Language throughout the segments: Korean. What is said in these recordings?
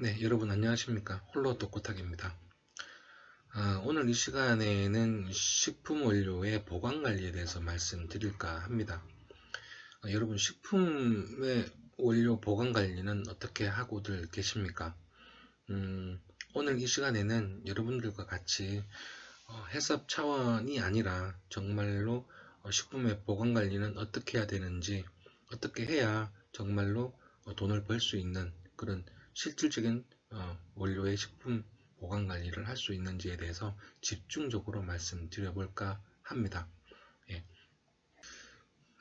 네, 여러분 안녕하십니까. 홀로 독고탁입니다. 아, 오늘 이 시간에는 식품 원료의 보관 관리에 대해서 말씀드릴까 합니다. 아, 여러분 식품의 원료 보관 관리는 어떻게 하고들 계십니까? 음, 오늘 이 시간에는 여러분들과 같이 어, 해썹 차원이 아니라 정말로 어, 식품의 보관 관리는 어떻게 해야 되는지 어떻게 해야 정말로 어, 돈을 벌 수 있는 그런 실질적인 어, 원료의 식품 보관 관리를 할 수 있는지에 대해서 집중적으로 말씀드려 볼까 합니다. 예.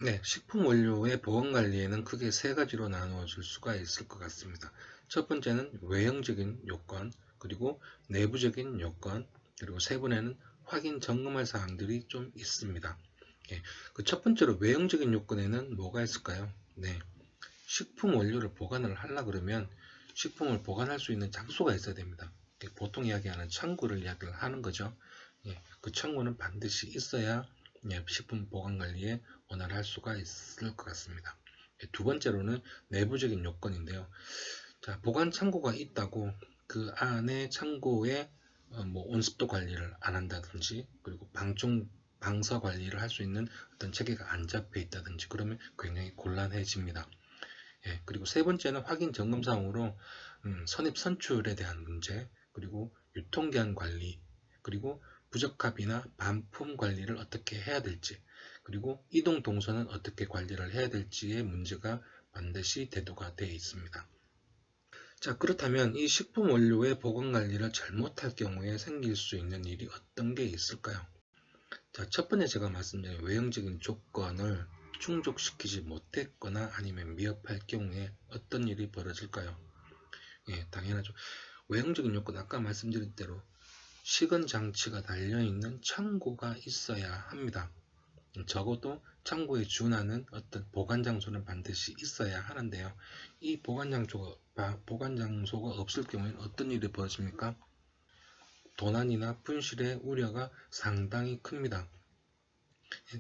네, 식품 원료의 보관 관리에는 크게 세 가지로 나누어 줄 수가 있을 것 같습니다. 첫 번째는 외형적인 요건, 그리고 내부적인 요건, 그리고 세 번에는 확인 점검할 사항들이 좀 있습니다. 예. 그 첫 번째로 외형적인 요건에는 뭐가 있을까요? 네. 식품 원료를 보관을 하려 그러면 식품을 보관할 수 있는 장소가 있어야 됩니다. 보통 이야기하는 창고를 이야기를 하는 거죠. 예, 그 창고는 반드시 있어야 예, 식품 보관 관리에 원활할 수가 있을 것 같습니다. 예, 두 번째로는 내부적인 요건인데요. 자, 보관 창고가 있다고 그 안에 창고에 어, 뭐 온습도 관리를 안 한다든지 그리고 방충 방사 관리를 할 수 있는 어떤 체계가 안 잡혀 있다든지 그러면 굉장히 곤란해집니다. 예, 그리고 세 번째는 확인 점검상으로 음, 선입 선출에 대한 문제, 그리고 유통기한 관리, 그리고 부적합이나 반품 관리를 어떻게 해야 될지, 그리고 이동 동선은 어떻게 관리를 해야 될지의 문제가 반드시 대두가 되어 있습니다. 자 그렇다면 이 식품 원료의 보관 관리를 잘못할 경우에 생길 수 있는 일이 어떤 게 있을까요? 자, 첫 번째 제가 말씀드린 외형적인 조건을 충족시키지 못했거나 아니면 미흡할 경우에 어떤 일이 벌어질까요? 예, 당연하죠. 외형적인 요건 아까 말씀드린 대로 식은 장치가 달려있는 창고가 있어야 합니다. 적어도 창고에 준하는 어떤 보관 장소는 반드시 있어야 하는데요. 이 보관 장소가 보관 장소가 없을 경우에는 어떤 일이 벌어집니까? 도난이나 분실의 우려가 상당히 큽니다.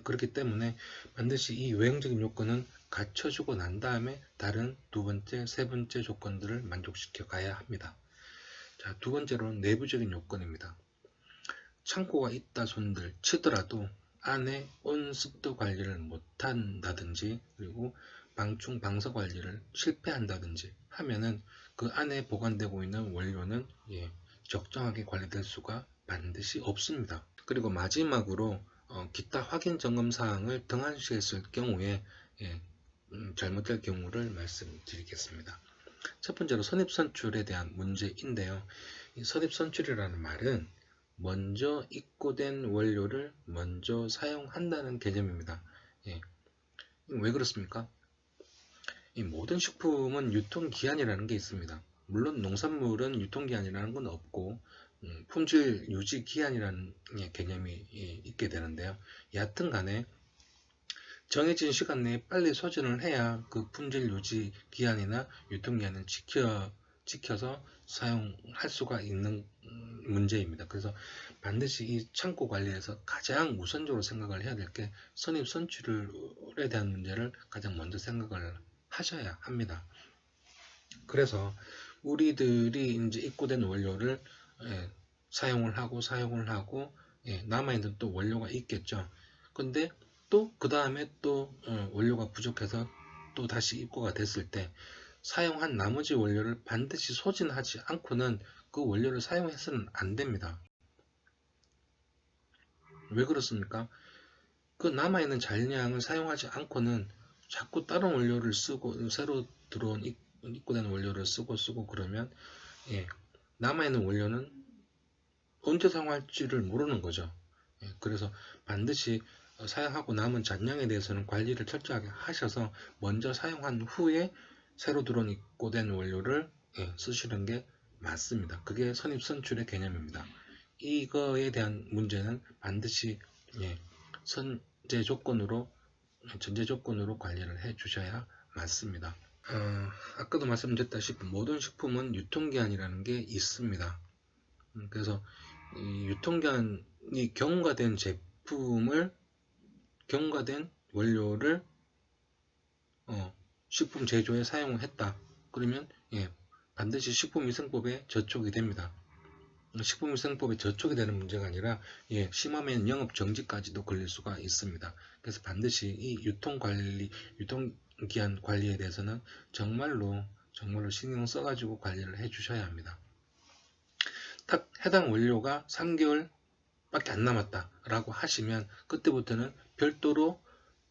그렇기 때문에 반드시 이 외형적인 요건은 갖춰주고 난 다음에 다른 두 번째, 세 번째 조건들을 만족시켜 가야 합니다. 자, 두 번째로는 내부적인 요건입니다. 창고가 있다 손들 치더라도 안에 온습도 관리를 못한다든지 그리고 방충 방사 관리를 실패한다든지 하면은 그 안에 보관되고 있는 원료는 예, 적정하게 관리될 수가 반드시 없습니다. 그리고 마지막으로 어, 기타 확인 점검 사항을 등한시했을 경우에 예, 음, 잘못될 경우를 말씀드리겠습니다. 첫 번째로 선입선출에 대한 문제인데요. 이 선입선출이라는 말은 먼저 입고된 원료를 먼저 사용한다는 개념입니다. 예. 왜 그렇습니까? 이 모든 식품은 유통기한이라는 게 있습니다. 물론 농산물은 유통기한이라는 건 없고 음, 품질 유지 기한이라는 예, 개념이 예, 있게 되는데요. 여하튼 간에 정해진 시간 내에 빨리 소진을 해야 그 품질 유지 기한이나 유통기한을 지켜, 지켜서 사용할 수가 있는 음, 문제입니다. 그래서 반드시 이 창고 관리에서 가장 우선적으로 생각을 해야 될 게 선입 선출에 대한 문제를 가장 먼저 생각을 하셔야 합니다. 그래서 우리들이 이제 입고된 원료를 예, 사용을 하고 사용을 하고 예, 남아있는 또 원료가 있겠죠. 근데 또 그 다음에 또 어, 원료가 부족해서 또 다시 입고가 됐을 때 사용한 나머지 원료를 반드시 소진하지 않고는 그 원료를 사용해서는 안 됩니다. 왜 그렇습니까? 그 남아있는 잔량을 사용하지 않고는 자꾸 다른 원료를 쓰고 새로 들어온 입고된 원료를 쓰고 쓰고 그러면 예, 남아있는 원료는 언제 사용할 지를 모르는 거죠. 예, 그래서 반드시 사용하고 남은 잔량에 대해서는 관리를 철저하게 하셔서 먼저 사용한 후에 새로 들어온 입고된 원료를 예, 쓰시는 게 맞습니다. 그게 선입선출의 개념입니다. 이거에 대한 문제는 반드시 예, 선제 조건으로 전제 조건으로 관리를 해 주셔야 맞습니다. 어, 아까도 말씀드렸다시피 모든 식품은 유통기한이라는 게 있습니다. 음, 그래서 이 유통기한이 경과된 제품을 경과된 원료를 어, 식품 제조에 사용을 했다. 그러면 예, 반드시 식품위생법에 저촉이 됩니다. 식품위생법에 저촉이 되는 문제가 아니라 예, 심하면 영업 정지까지도 걸릴 수가 있습니다. 그래서 반드시 이 유통관리, 유통기한 관리에 대해서는 정말로 정말로 신경 써가지고 관리를 해주셔야 합니다. 딱 해당 원료가 3개월밖에 안 남았다라고 하시면 그때부터는 별도로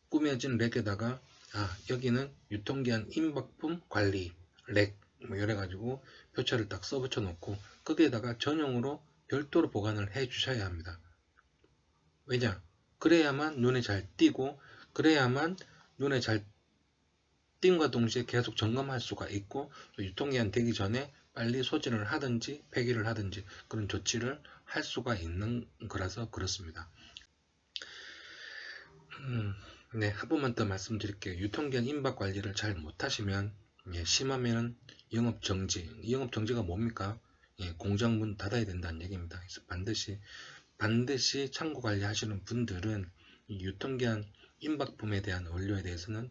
꾸며진 렉에다가 아 여기는 유통기한 임박품 관리 렉 뭐 이래가지고 표처를 딱 써붙여 놓고 거기에다가 전용으로 별도로 보관을 해 주셔야 합니다. 왜냐? 그래야만 눈에 잘 띄고 그래야만 눈에 잘 띈과 동시에 계속 점검할 수가 있고 또 유통기한 되기 전에 빨리 소진을 하든지 폐기를 하든지 그런 조치를 할 수가 있는 거라서 그렇습니다. 음, 네, 한 번만 더 말씀드릴게요. 유통기한 임박 관리를 잘 못하시면 예, 심하면 영업 정지. 영업 정지가 뭡니까? 예, 공장 문 닫아야 된다는 얘기입니다. 그래서 반드시 반드시 창고 관리하시는 분들은 이 유통기한 임박품에 대한 원료에 대해서는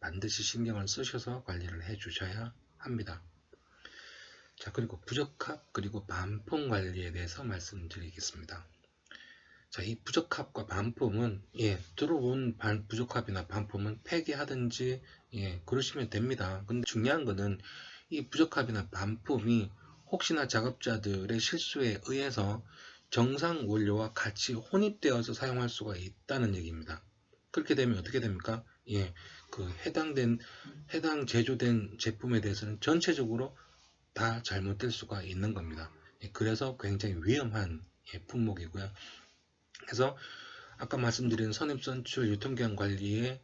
반드시 신경을 쓰셔서 관리를 해 주셔야 합니다. 자, 그리고 부적합 그리고 반품 관리에 대해서 말씀드리겠습니다. 자, 이 부적합과 반품은 예, 들어온 반, 부적합이나 반품은 폐기하든지 예, 그러시면 됩니다. 근데 중요한 거는 이 부적합이나 반품이 혹시나 작업자들의 실수에 의해서 정상 원료와 같이 혼입되어서 사용할 수가 있다는 얘기입니다. 그렇게 되면 어떻게 됩니까? 예, 그 해당된 해당 제조된 제품에 대해서는 전체적으로 다 잘못될 수가 있는 겁니다. 예, 그래서 굉장히 위험한 예, 품목이고요. 그래서 아까 말씀드린 선입선출 유통기한 관리에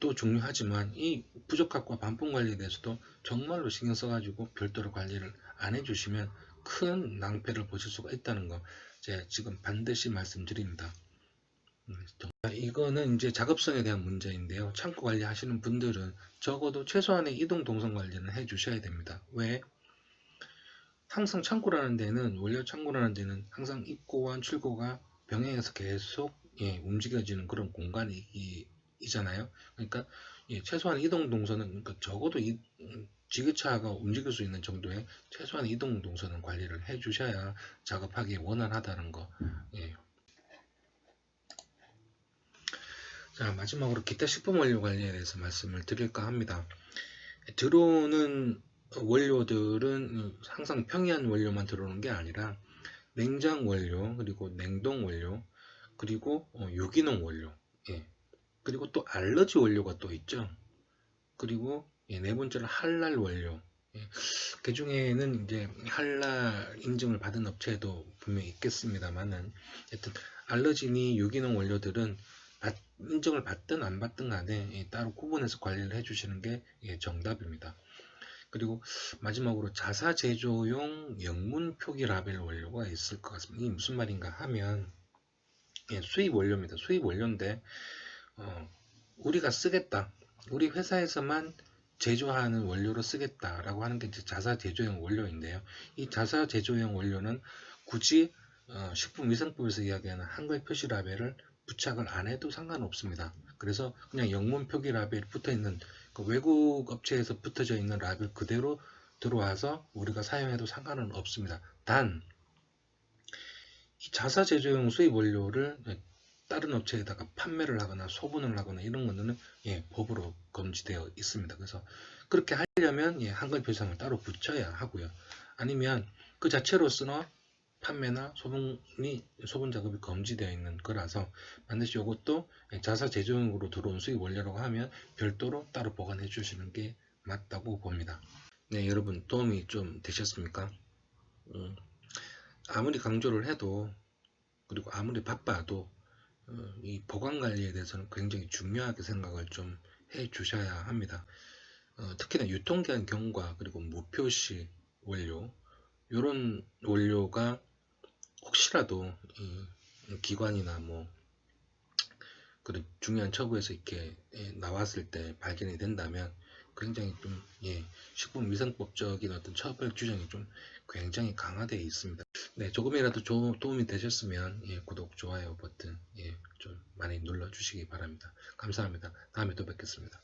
또 중요하지만 이 부적합과 반품 관리에 대해서도 정말로 신경 써가지고 별도로 관리를 안 해주시면 큰 낭패를 보실 수가 있다는 거 제가 지금 반드시 말씀드립니다. 음, 이거는 이제 작업성에 대한 문제인데요. 창고 관리하시는 분들은 적어도 최소한의 이동 동선 관리는 해 주셔야 됩니다. 왜? 항상 창고라는 데는 원료 창고라는 데는 항상 입고와 출고가 병행해서 계속 예, 움직여지는 그런 공간이 이잖아요. 그러니까 예, 최소한 이동 동선은 그러니까 적어도 이, 음, 지게차가 움직일 수 있는 정도의 최소한 이동 동선은 관리를 해 주셔야 작업하기 원활하다는 거. 예. 자 마지막으로 기타 식품 원료 관리에 대해서 말씀을 드릴까 합니다. 들어오는 원료들은 항상 평이한 원료만 들어오는 게 아니라 냉장 원료 그리고 냉동 원료 그리고 어, 유기농 원료 예. 그리고 또 알러지 원료가 또 있죠. 그리고 예, 네 번째로 할랄 원료. 예, 그 중에는 이제 할랄 인증을 받은 업체도 분명히 있겠습니다만은 하여튼 알러지니 유기농 원료들은 받, 인증을 받든 안 받든 간에 예, 따로 구분해서 관리를 해주시는 게 예, 정답입니다. 그리고 마지막으로 자사 제조용 영문 표기 라벨 원료가 있을 것 같습니다. 이게 무슨 말인가 하면 예, 수입 원료입니다. 수입 원료인데 어, 우리가 쓰겠다. 우리 회사에서만 제조하는 원료로 쓰겠다라고 하는 게 이제 자사 제조용 원료인데요. 이 자사 제조용 원료는 굳이 어, 식품위생법에서 이야기하는 한글 표시 라벨을 부착을 안 해도 상관없습니다. 그래서 그냥 영문 표기 라벨 붙어 있는 그 외국 업체에서 붙어져 있는 라벨 그대로 들어와서 우리가 사용해도 상관은 없습니다. 단, 이 자사 제조용 수입 원료를 다른 업체에다가 판매를 하거나 소분을 하거나 이런 거는 예, 법으로 금지되어 있습니다. 그래서 그렇게 하려면 예, 한글 표상을 따로 붙여야 하고요. 아니면 그 자체로서나 판매나 소분이 소분 작업이 금지되어 있는 거라서 반드시 이것도 예, 자사 제조용으로 들어온 수익 원료라고 하면 별도로 따로 보관해 주시는 게 맞다고 봅니다. 네, 여러분 도움이 좀 되셨습니까? 음, 아무리 강조를 해도 그리고 아무리 바빠도 어, 이 보관 관리에 대해서는 굉장히 중요하게 생각을 좀 해 주셔야 합니다. 어, 특히나 유통기한 경과 그리고 무표시 원료 이런 원료가 혹시라도 기관이나 뭐 그런 중요한 처부에서 이렇게 예, 나왔을 때 발견이 된다면 굉장히 좀 예, 식품 위생법적인 어떤 처벌 규정이 좀 굉장히 강화되어 있습니다. 네, 조금이라도 조, 도움이 되셨으면 예, 구독, 좋아요 버튼 예, 좀 많이 눌러 주시기 바랍니다. 감사합니다. 다음에 또 뵙겠습니다.